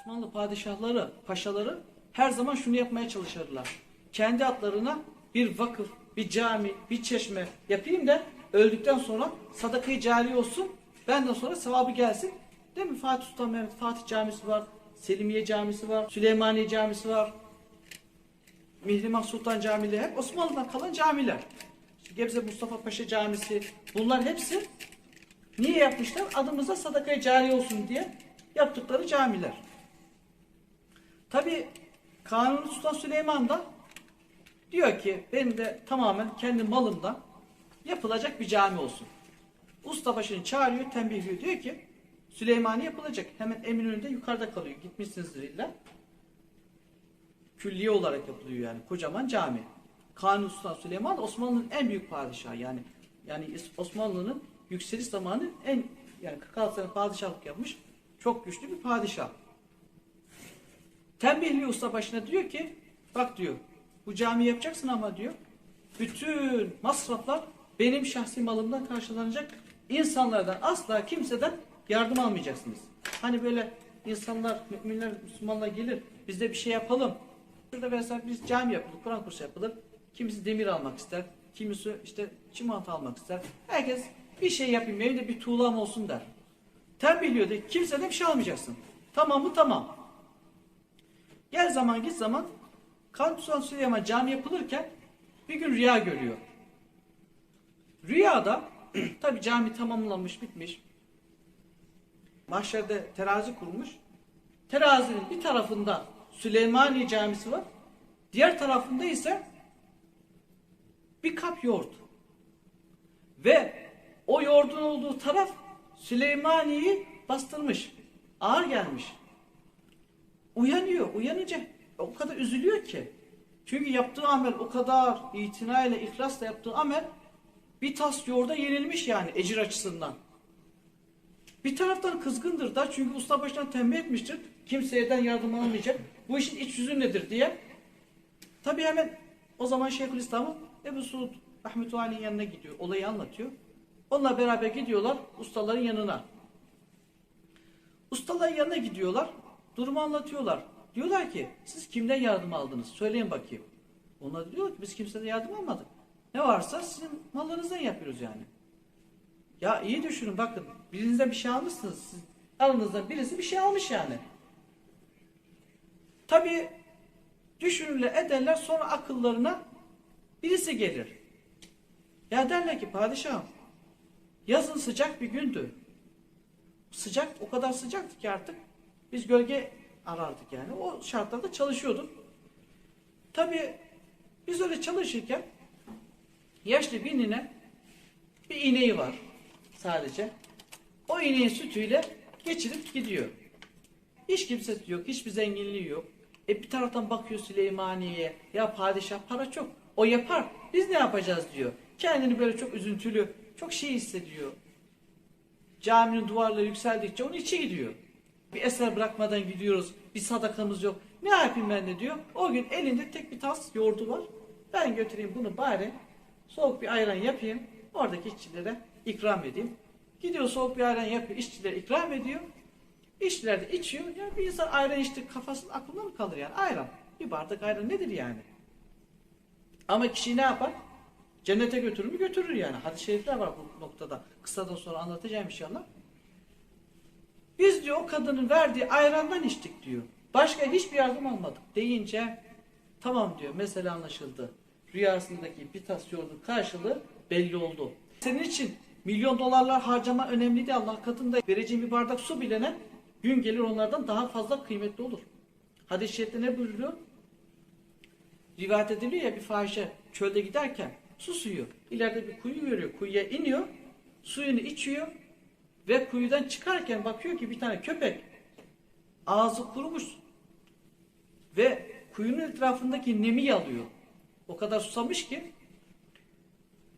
Osmanlı padişahları, paşaları her zaman şunu yapmaya çalışırlar. Kendi adlarına bir vakıf, bir cami, bir çeşme yapayım da öldükten sonra sadakayı cari olsun. Benden sonra sevabı gelsin. Değil mi? Fatih Sultan Mehmet Fatih Camisi var. Selimiye Camisi var. Süleymaniye Camisi var. Mihrimah Sultan Camileri hep Osmanlı'dan kalan camiler. Gebze Mustafa Paşa Camisi bunlar hepsi niye yapmışlar? Adımıza sadakaya cari olsun diye yaptıkları camiler. Tabi Kanuni Sultan Süleyman da diyor ki benim de tamamen kendi malımdan yapılacak bir cami olsun. Ustabaşı'nı çağırıyor, tembihliyor. Diyor ki Süleymaniye yapılacak. Hemen Eminönü'nde yukarıda kalıyor. Gitmişsinizdir illa. Külliye olarak yapılıyor yani. Kocaman cami. Kanuni Sultan Süleyman Osmanlı'nın en büyük padişahı yani. Yani Osmanlı'nın yükseliş zamanı en yani 46 sene padişahlık yapmış. Çok güçlü bir padişah. Tembihliyor usta başına diyor ki bak diyor bu cami yapacaksın ama diyor bütün masraflar benim şahsi malımdan karşılanacak. İnsanlardan asla kimseden yardım almayacaksınız. Hani böyle insanlar, müminler, Müslümanlar gelir bizde bir şey yapalım. Şurada mesela biz cami yapılır, Kur'an kursu yapılır. Kimisi demir almak ister, kimisi işte çimento almak ister. Herkes bir şey yapayım, evde bir tuğlam olsun der. Tembihliyor de kimseden bir şey almayacaksın. Tamam mı? Tamam. Gel zaman git zaman Kanuni Süleyman cami yapılırken bir gün rüya görüyor. Rüyada tabi cami tamamlanmış bitmiş. Mahşerde terazi kurmuş. Terazinin bir tarafında Süleymaniye Camisi var. Diğer tarafında ise bir kap yoğurt. Ve o yoğurdun olduğu taraf Süleymaniye'yi bastırmış. Ağır gelmiş. Uyanıyor. Uyanınca o kadar üzülüyor ki. Çünkü yaptığı amel o kadar itinayla, ihlasla yaptığı amel bir tas yoğurda yenilmiş yani ecir açısından. Bir taraftan kızgındır da çünkü usta baştan tembih etmiştir. Kimseyden yardım almayacak. Bu işin iç yüzü nedir diye. Tabi hemen o zaman Şeyhülislam'ın Ebu Suud Rahmetullahi'nin yanına gidiyor. Olayı anlatıyor. Onunla beraber gidiyorlar ustaların yanına. Ustaların yanına gidiyorlar. Durumu anlatıyorlar. Diyorlar ki siz kimden yardım aldınız? Söyleyin bakayım. Onlar diyor ki biz kimseden yardım almadık. Ne varsa sizin mallarınızdan yapıyoruz yani. Ya iyi düşünün bakın. Birinizden bir şey almışsınız. Siz, aranızdan birisi bir şey almış yani. Tabi düşünürler ederler sonra akıllarına birisi gelir. Ya derler ki padişahım yazın sıcak bir gündü. Sıcak o kadar sıcaktı ki artık biz gölge arardık yani. O şartlarda çalışıyorduk. Tabi biz öyle çalışırken yaşlı bir nine bir ineği var sadece. O ineğin sütüyle geçirip gidiyor. Hiç kimsesi yok, hiçbir zenginliği yok. E bir taraftan bakıyor Süleymaniye'ye. Ya padişah para çok. O yapar. Biz ne yapacağız diyor. Kendini böyle çok üzüntülü, çok şey hissediyor. Caminin duvarları yükseldikçe onun içi gidiyor. Bir eser bırakmadan gidiyoruz. Bir sadakamız yok. Ne yapayım ben de diyor. O gün elinde tek bir tas yoğurdu var. Ben götüreyim bunu bari soğuk bir ayran yapayım. Oradaki işçilere ikram edeyim. Gidiyor soğuk bir ayran yapıyor. işçilere ikram ediyor. İşçiler de içiyor. Yani bir insan ayran içti kafasının aklında mı kalır yani? Ayran. Bir bardak ayran nedir yani? Ama kişi ne yapar? Cennete götürür mü? Götürür yani. Hadis-i şerifler var bu noktada. Kısadan sonra anlatacağım inşallah. Diyor o kadının verdiği ayrandan içtik diyor. Başka hiçbir yardım almadık deyince tamam diyor mesele anlaşıldı. Rüyasındaki bir tas yoğurdun karşılığı belli oldu. Senin için milyon dolarlar harcama önemli değil Allah katında vereceğin bir bardak su bilene gün gelir onlardan daha fazla kıymetli olur. Hadis-i şerifte ne buyuruyor? Rivayet ediliyor ya bir fahişe çölde giderken su suyu. İleride bir kuyu görüyor. Kuyuya iniyor. Suyunu içiyor. Ve kuyudan çıkarken bakıyor ki bir tane köpek ağzı kurumuş ve kuyunun etrafındaki nemi yalıyor. O kadar susamış ki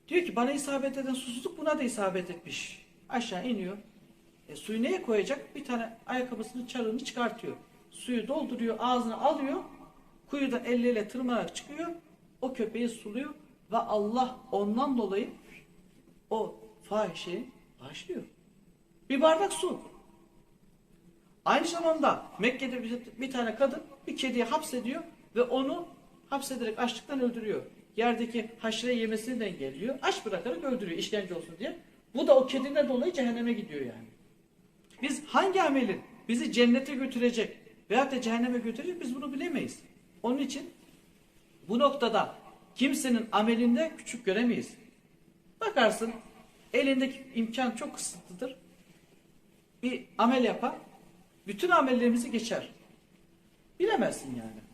diyor ki bana isabet eden susuzluk buna da isabet etmiş. Aşağı iniyor. E, suyu neye koyacak? Bir tane ayakkabısının çarığını çıkartıyor. Suyu dolduruyor, ağzına alıyor. Kuyudan elleriyle tırmanarak çıkıyor. O köpeği suluyor ve Allah ondan dolayı o fahişeyi başlıyor. Bir bardak su. Aynı zamanda Mekke'de bir, bir tane kadın bir kediyi hapsediyor ve onu hapsederek açlıktan öldürüyor. Yerdeki haşire yemesini de engelliyor. Aç bırakarak öldürüyor işkence olsun diye. Bu da o kediden dolayı cehenneme gidiyor yani. Biz hangi amelin bizi cennete götürecek veyahut da cehenneme götürecek biz bunu bilemeyiz. Onun için bu noktada kimsenin amelinde küçük göremeyiz. Bakarsın elindeki imkan çok kısıtlıdır. Bir amel yapar, bütün amellerimizi geçer. Bilemezsin yani.